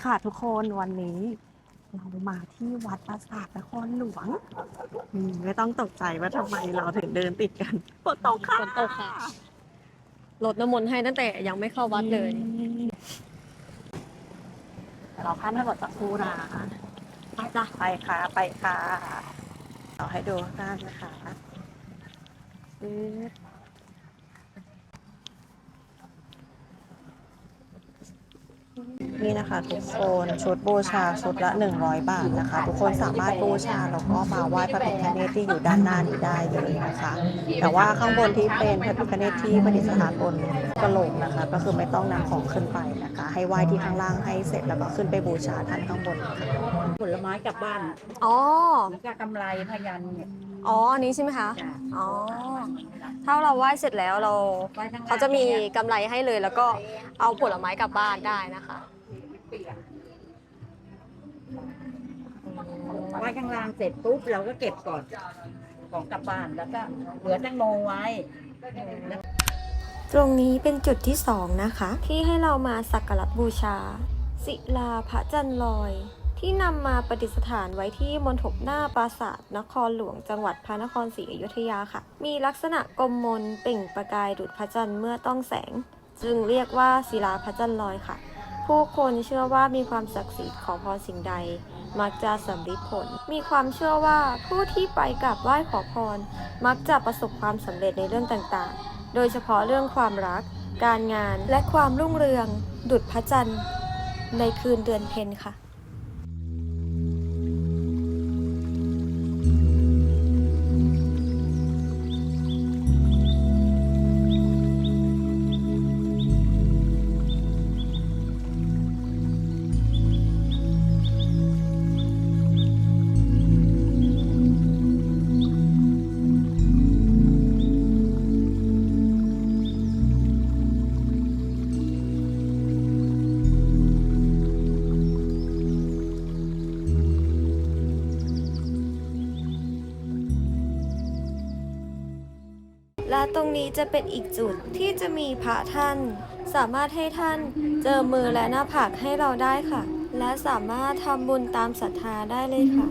วัสดีค่ะทุกคนวันนี้ เรามาที่วัดปราสาทนครหลวงอืมไม่ต้องตกใจว่าทำไมเราถึงเดินติดกันฝนตกค่ะฝนตกค่ะรดน้ำมนต์ให้ตั้งแต่ยังไม่เข้าวัดเลยเราข้ามถนนจากคูนาไปจ้ะไปค่ะ ไปค่ะเราให้ดูข้างๆนะคะปึ๊บ นี่นะคะทุกคนชุดบูชาชุดละ 100 บาทนะคะ ทุกคนสามารถบูชาแล้วก็มาไหว้พระพิฆเนศที่อยู่ด้านหน้านี้ได้เลยนะคะ แต่ว่าข้างบนที่เป็นพระพิฆเนศที่ประดิษฐานบนกระโหลกนะคะ ก็คือไม่ต้องนำของขึ้นไปนะคะ ให้ไหว้ที่ข้างล่างให้เสร็จแล้วก็ขึ้นไปบูชาท่านข้างบนค่ะผลไม้กลับบ้านอ๋อแล้วก็กำไรพยันเนี่ยอ๋ออันนี้ใช่ไหมคะจ้ะอ๋อถ้าเราไหว้เสร็จแล้วเราไว้ข้งล่งเขาจะมีกำไรให้เลยแล้วก็เอาผลไม้กลับบ้านได้นะคะ ไว้ข้างล่างเสร็จปุ๊บเราก็เก็บก่อนของกลับบ้านแล้วก็เหลือแตงโมไว้ ตรงนี้เป็นจุดที่สองนะคะ ที่ให้เรามาสักการะบูชา ศิลาพระจันทร์ลอย ที่นำมาประดิษฐานไว้ที่มณฑปหน้าปราสาทนครหลวงจังหวัดพระนครศรีอยุธยาค่ะ มีลักษณะกลมมนเปล่งประกายดุจพระจันทร์เมื่อต้องแสง จึงเรียกว่าศิลาพระจันทร์ลอยค่ะ ผู้คนเชื่อว่ามีความศักดิ์สิทธิ์ขอพรสิ่งใด มักจะสำลิดผล มีความเชื่อว่าผู้ที่ไปกราบไหว้ขอพร มักจะประสบความสำเร็จในเรื่องต่างๆ โดยเฉพาะเรื่องความรัก การงานและความรุ่งเรือง ดุจพระจันทร์ในคืนเดือนเพ็ญค่ะ และตรงนี้จะเป็นอีกจุดที่จะมีพระท่าน สามารถให้ท่านเจอมือและหน้าผากให้เราได้ค่ะ และสามารถทำบุญตามศรัทธาได้เลยค่ะ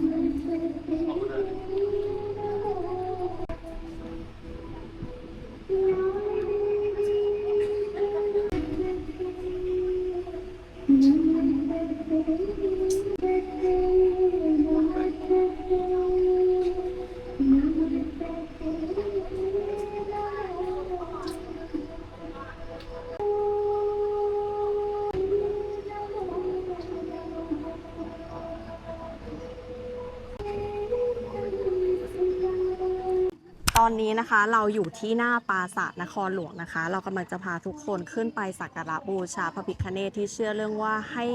อนนี้นะคะเราอยู่ที่หน้าปราสาทนครหลวงนะคะ เรากำลังจะพาทุกคนขึ้นไปสักการะบูชาพระพิฆเนศที่เชื่อเรื่องว่าให้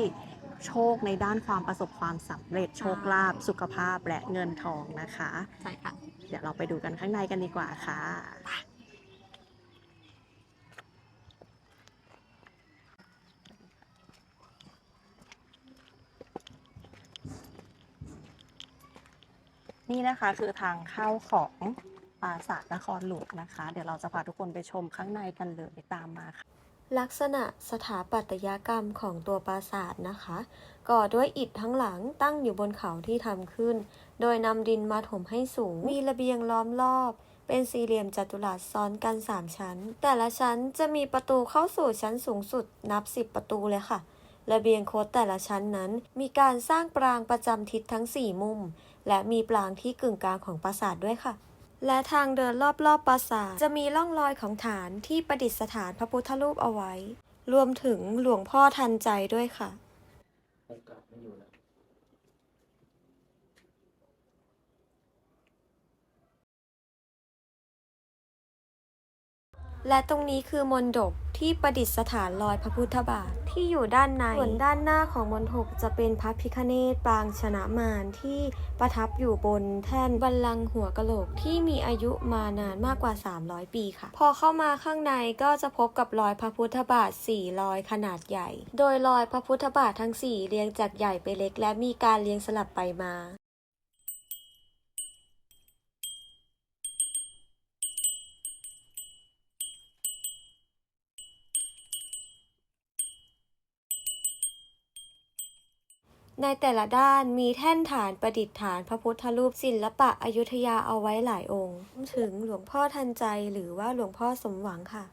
โชคในด้านความประสบความสำเร็จโชคลาภสุขภาพและเงินทองนะคะ ใช่ค่ะ เดี๋ยวเราไปดูกันข้างในกันดีกว่าค่ะ นี่นะคะคือทางเข้าของ ปราสาทนครหลวงนะคะ เดี๋ยวเราจะพาทุกคนไปชมข้างในกันเลยตามมาค่ะ ลักษณะสถาปัตยกรรมของตัวปราสาทนะคะ ก่อด้วยอิฐทั้งหลังตั้งอยู่บนเขาที่ทำขึ้น โดยนำดินมาถมให้สูง มีระเบียงล้อมรอบเป็นสี่เหลี่ยมจัตุรัสซ้อนกัน 3 ชั้น แต่ละชั้นจะมีประตูเข้าสู่ชั้นสูงสุดนับ 10 ประตูเลยค่ะ ระเบียงโค้ดแต่ละชั้นนั้น มีการสร้างปรางประจำทิศทั้ง 4 มุม และมีปรางที่กึ่งกลางของปราสาทด้วยค่ะ และทางเดินรอบๆปราสาทจะมีร่องรอยของฐานที่ประดิษฐานพระพุทธรูปเอาไว้ รวมถึงหลวงพ่อทันใจด้วยค่ะ โอกาสไม่อยู่แล้ว และตรงนี้คือมณฑปที่ประดิษฐานรอยพระพุทธบาทที่อยู่ด้านใน ส่วนด้านหน้าของมณฑปจะเป็นพระพิฆเนศปางชนะมารที่ประทับอยู่บนแท่นบัลลังก์หัวกะโหลกที่มีอายุมานานมากกว่า 300 ปีค่ะ พอเข้ามาข้างในก็จะพบกับรอยพระพุทธบาท4รอยขนาดใหญ่ โดยรอยพระพุทธบาททั้ง 4 เรียงจากใหญ่ไปเล็ก และมีการเรียงสลับไปมา ในแต่ละด้านมีแท่นฐานประดิษฐานพระพุทธรูปศิลปะอยุธยาเอาไว้หลายองค์ ถึงหลวงพ่อทันใจหรือว่าหลวงพ่อสมหวังค่ะ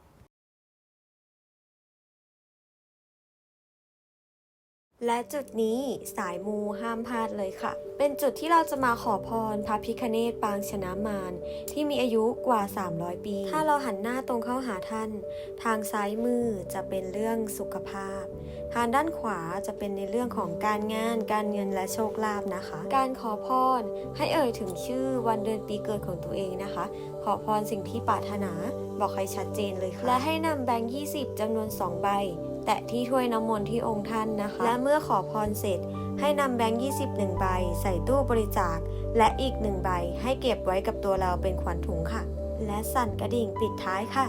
และจุดนี้สายมูห้ามพลาดเลยค่ะ เป็นจุดที่เราจะมาขอพรพระพิคเนตปางชนะมารที่มีอายุกว่า 300 ปี ถ้าเราหันหน้าตรงเข้าหาท่าน ทางซ้ายมือจะเป็นเรื่องสุขภาพ ทางด้านขวาจะเป็นในเรื่องของการงาน การเงินและโชคลาภนะคะ การขอพรให้เอ่ยถึงชื่อวันเดือนปีเกิดของตัวเองนะคะ ขอพรสิ่งที่ปรารถนาบอกให้ชัดเจนเลยค่ะ และให้นำแบงค์ 20จำนวน 2 ใบ แตะที่ถ้วยน้ำมนต์ที่องค์ท่านนะคะ และเมื่อขอพรเสร็จ ให้นำแบงค์21 ใบ ใส่ตู้บริจาค และอีก1ใบ ให้เก็บไว้กับตัวเราเป็นขวัญถุงค่ะ และสั่นกระดิ่งปิดท้ายค่ะ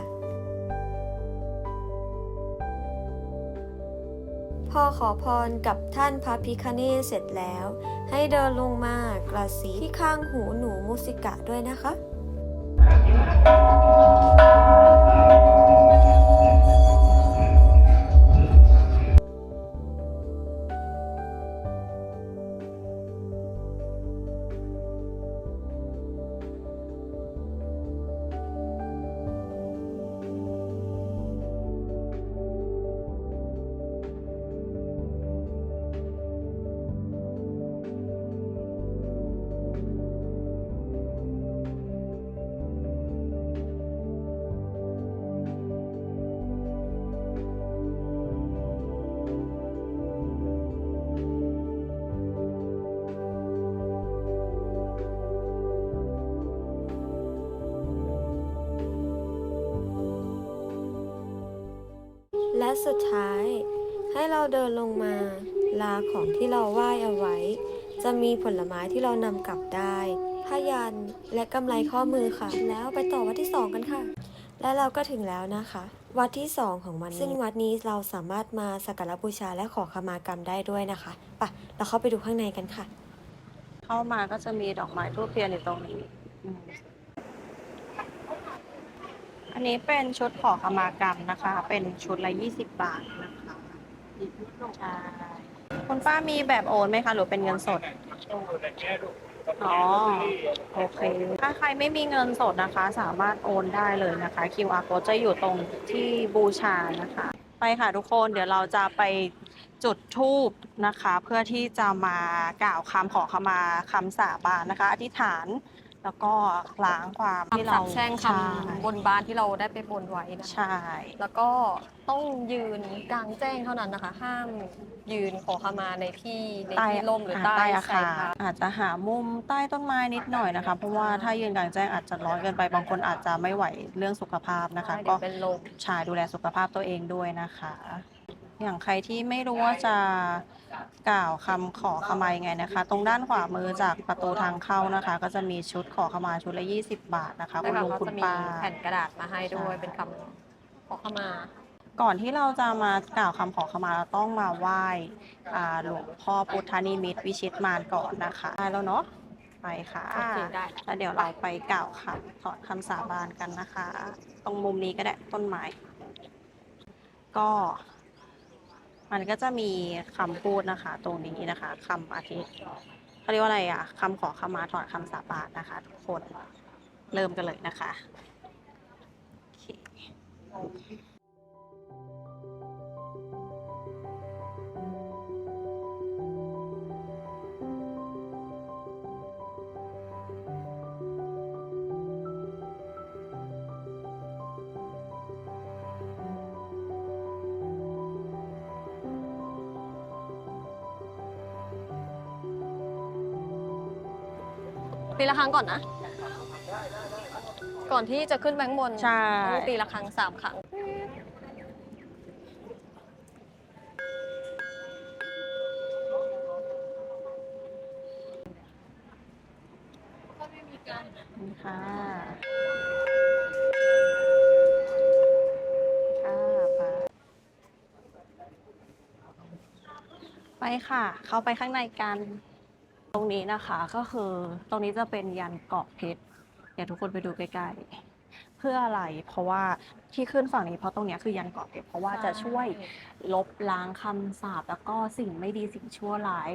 พอขอพรกับท่านพระพิคเนศเสร็จแล้ว ให้เดินลงมากระซิบที่ข้างหูหนูมุสิกะด้วยนะคะ สุดท้าย ให้เราเดินลงมาลาของที่เราไหว้เอาไว้ จะมีผลไม้ที่เรานำกลับได้ผ้ายันและกำไรข้อมือค่ะ แล้วไปต่อวัดที่2กันค่ะ และเราก็ถึงแล้วนะคะ วัดที่2ของมันซึ่งวัดนี้เราสามารถมาสักการะบูชาและขอขมากรรมได้ด้วยนะคะไปะเราเข้าไปดูข้างในกันค่ะ เข้ามาก็จะมีดอกไม้ทูบเทียนอยู่ตรงนี้ นนี้เป็นชุดขอขมากรรมนะคะ เป็นชุดละ20บาทนะคะใช่คุณป้ามีแบบโอนไหมคะหรือเป็นเงินสด อ๋อ โอเค ถ้าใครไม่มีเงินสดนะคะ สามารถโอนได้เลยนะคะ QR code จะอยู่ตรงที่บูชานะคะ ไปค่ะทุกคนเดี๋ยวเราจะไปจุดธูปนะคะ เพื่อที่จะมากล่าวคำขอขมาคำสาบานนะคะ อธิษฐาน แล้วก็ล้างความที่คำเราสาปแช่งคใช่ำบนบานที่เราได้ไปบนไว้นะคะใช่ แล้วก็ต้องยืนกลางแจ้งเท่านั้นนะคะ ห้ามยืนขอขมาในที่ในที่ร่มหรือใต้ใต้อาสายคารพานอาจจะหามุมใต้ต้นไม้นิดหน่อยนะคะ เพราะว่าถ้ายืนกลางแจ้งอาจจะร้อนเกินไปบางคนอาจจะไม่ไหวเรื่องสุขภาพนะคะ เดี๋ก็ยวเป็นลม ชายดูแลสุขภาพตัวเองด้วยนะคะ อย่างใครที่ไม่รู้ว่าจะกล่าวคำขอขมายังไงนะคะ ตรงด้านขวามือจากประตูทางเข้านะคะ ก็จะมีชุดขอขมาชุดละ 20 บาทนะคะคุณนะคะลุงเขาคุณจะมีป้าแผ่นกระดาษมาให้ด้วยใช่เป็นคำขอขมา ก่อนที่เราจะมากล่าวคำขอขมาเราต้องมาไหว้อ่าหลวงพ่อพุทธนิมิตรวิชิตมารก่อนนะคะได้แล้วเนาะไปค่ะโอเคได้แล้วเดี๋ยวเราไปกล่าวคำถอดคำสาบานกันนะคะ ตรงมุมนี้ก็ได้ต้นไม้ ก็ มันก็จะมีคำพูดนะคะ ตรงนี้นะคะคำอธิเขาเรียกว่าอะไรอะคำขอขมาถอดคำสาบานนะคะทุกคนเริ่มกันเลยนะคะ โอเค ตีละครั้งก่อนนะ ก่อนที่จะขึ้นแบงค์บนใช่ ต้องตีละครั้งสามครั้ง นี่ค่ะค่ะไปไปค่ะ เข้าไปข้างในกัน ตรงนี้นะคะก็คือตรงนี้จะเป็นยันเกาะเพชรเดี๋ยวทุกคนไปดูใกล้ๆ เพื่ออะไร เพราะว่าที่ขึ้นฝั่งนี้เพราะตรงนี้คือยันเกาะเพชรเพราะว่าจะช่วยลบล้างคำสาปแล้วก็สิ่งไม่ดีสิ่งชั่วร้าย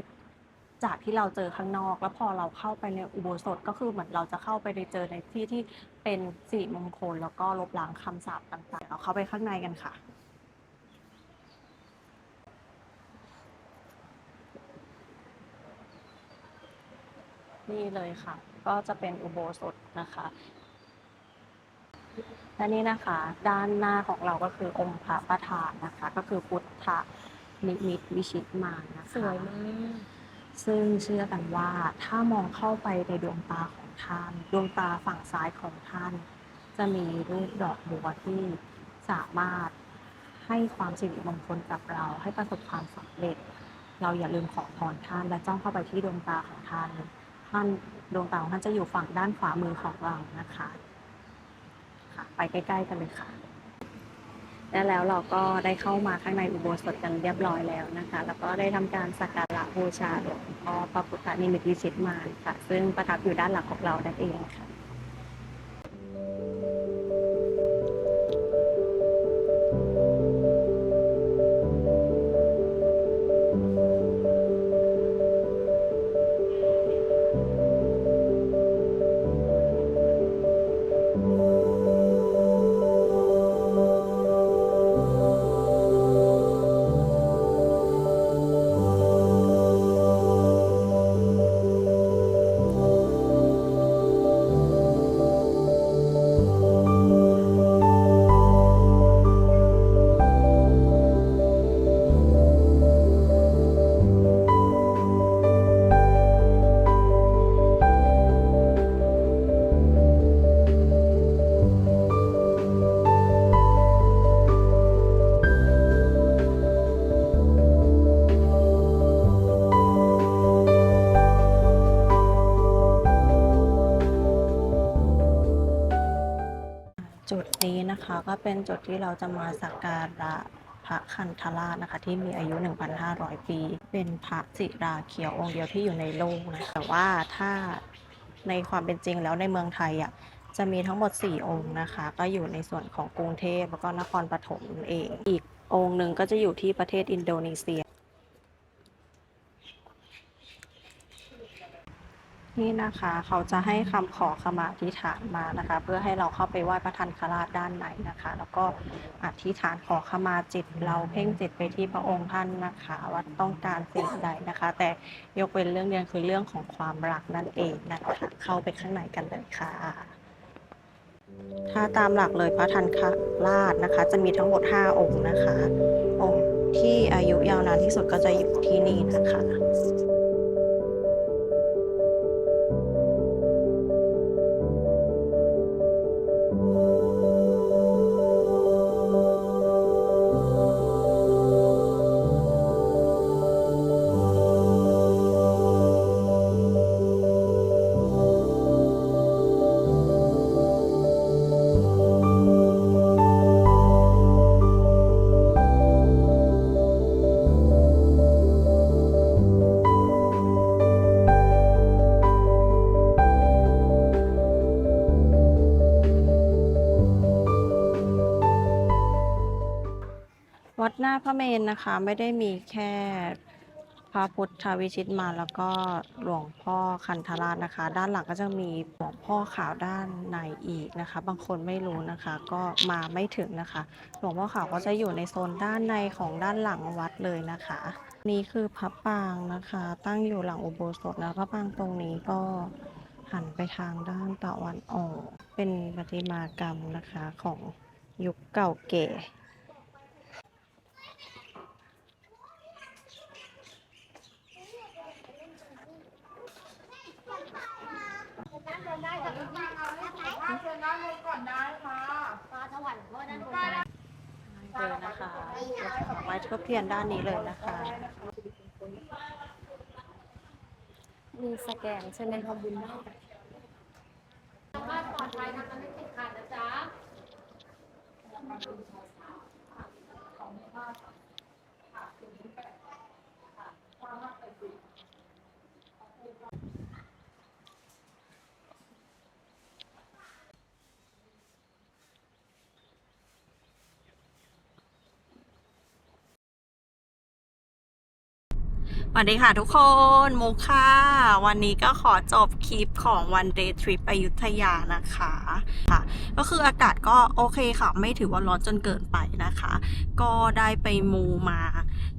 จากที่เราเจอข้างนอก แล้วพอเราเข้าไปในอุโบสถก็คือเหมือนเราจะเข้าไปในเจอในที่ที่เป็นสิริมงคล แล้วก็ลบล้างคำสาปต่างๆ เราเข้าไปข้างในกันค่ะ นี่เลยค่ะ ก็จะเป็นอุโบสถนะคะและนี่นะคะ ด้านหน้าของเราก็คือองค์พระประธานนะคะ ก็คือพุทธนิมิตวิชิตมารนะคะสวยมากซึ่งเชื่อกันว่าถ้ามองเข้าไปในดวงตาของท่าน ดวงตาฝั่งซ้ายของท่าน จะมีรูปดอกบัวที่สามารถให้ความสิริมงคลกับเรา ให้ประสบความสำเร็จ เราอย่าลืมขอพรท่านและจ้องเข้าไปที่ดวงตาของท่าน ท่านดวงตาของท่านจะอยู่ฝั่งด้านขวามือของเรานะคะค่ะไปใกล้ๆกันเลยค่ะและแล้วเราก็ได้เข้ามาข้างในอุโบสถกันเรียบร้อยแล้วนะคะ แล้วก็ได้ทำการสักการะบูชาหลวงพ่อพระพุทธนิมิตวิชิตมารค่ะ ซึ่งประทับอยู่ด้านหลังของเรานั่นเองค่ะ นะคะก็เป็นจุดที่เราจะมาสักการะพระคันธราชนะคะที่มีอายุ 1,500 ปี เป็นพระศิราเขียวองค์เดียวที่อยู่ในโลกนะแต่ว่าถ้าในความเป็นจริงแล้วในเมืองไทยอะจะมีทั้งหมด 4 องค์นะคะ ก็อยู่ในส่วนของกรุงเทพแล้วก็นครปฐมเอง อีกองค์หนึ่งก็จะอยู่ที่ประเทศอินโดนีเซีย นี่นะคะเขาจะให้คำขอขมาอธิษฐานมานะคะ เพื่อให้เราเข้าไปไหว้พระทันคราชด้านในนะคะ แล้วก็อธิษฐานขอขมาจิตเราเพ่งจิตไปที่พระองค์ท่านนะคะว่าต้องการสิ่งใดนะคะ แต่ยกเว้นเรื่องเดียวคือเรื่องของความรักนั่นเองนะคะเข้าไปข้างในกันเลยค่ะ ถ้าตามหลักเลยพระทันคราชนะคะ จะมีทั้งหมด 5 องค์นะคะ องค์ที่อายุยาวนานที่สุดก็จะอยู่ที่นี่นะคะ พระเมรุนะคะ ไม่ได้มีแค่พระพุทธวิชิตมาแล้วก็หลวงพ่อคันธราชนะคะ ด้านหลังก็จะมีหลวงพ่อขาวด้านในอีกนะคะ บางคนไม่รู้นะคะ ก็มาไม่ถึงนะคะ หลวงพ่อขาวก็จะอยู่ในโซนด้านในของด้านหลังวัดเลยนะคะ นี่คือพระปางนะคะ ตั้งอยู่หลังอุโบสถนะพระปางตรงนี้ก็หันไปทางด้านตะวันออก เป็นประติมากรรมนะคะของยุคเก่าแก่ เลยนะคะไว้ทุกเพียนด้านนี้เลยนะคะ มีสแกนใช่ไหมคะบุญมากบ้านปลอดภัยนะคะไม่ติดขัดนะจ๊ะ วัสดีค่ะทุกคนโมค่ะวันนี้ก็ขอจบคลิปของ one day trip อยุธยานะคะค่ะ ก็คืออากาศก็โอเคค่ะ ไม่ถือว่าร้อนจนเกินไปนะคะ ก็ได้ไปมูมา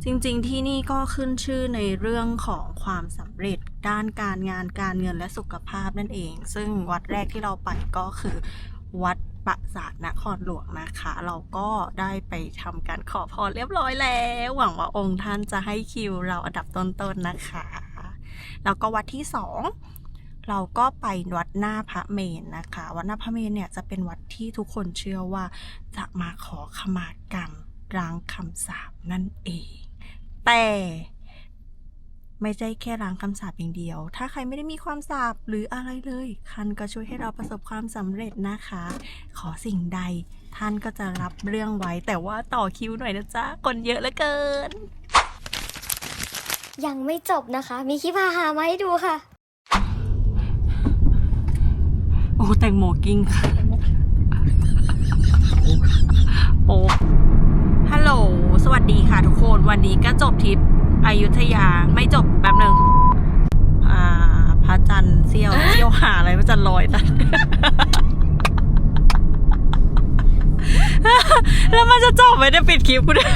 จริงๆที่นี่ก็ขึ้นชื่อในเรื่องของความสำเร็จด้านการงานการเงินและสุขภาพนั่นเอง ซึ่งวัดแรกที่เราไปก็คือวัด ปราสาทนครหลวงนะคะ เราก็ได้ไปทำการขอพรเรียบร้อยแล้ว หวังว่าองค์ท่านจะให้คิวเราอันดับต้นๆนะคะ แล้วก็วัดที่สองเราก็ไปวัดหน้าพระเมนนะคะ วัดหน้าพระเมนเนี่ยจะเป็นวัดที่ทุกคนเชื่อว่าจะมาขอขมากรรมล้างคำสาปนั่นเอง แต่ ไม่ใช่แค่ล้างคำสาปอย่างเดียว ถ้าใครไม่ได้มีความสาปหรืออะไรเลยท่านก็ช่วยให้เราประสบความสำเร็จนะคะ ขอสิ่งใด ท่านก็จะรับเรื่องไว้ แต่ว่าต่อคิวหน่อยนะจ๊ะ คนเยอะเหลือเกิน ยังไม่จบนะคะ มีคลิปฮาๆมาให้ดูค่ะ โอ้แตงโมกิ้งค่ะโป๊ะฮัลโหล สวัสดีค่ะทุกคน วันนี้ก็จบทริป อยุธยาไม่จบแป๊บหนึ่งอ่าพระจันทร์เซี่ยวเซี่ยวหาอะไรพระจันทร์ลอยแต่แล้วมันจะจบไหมเนี่ยปิดคลิปกูเนี่ย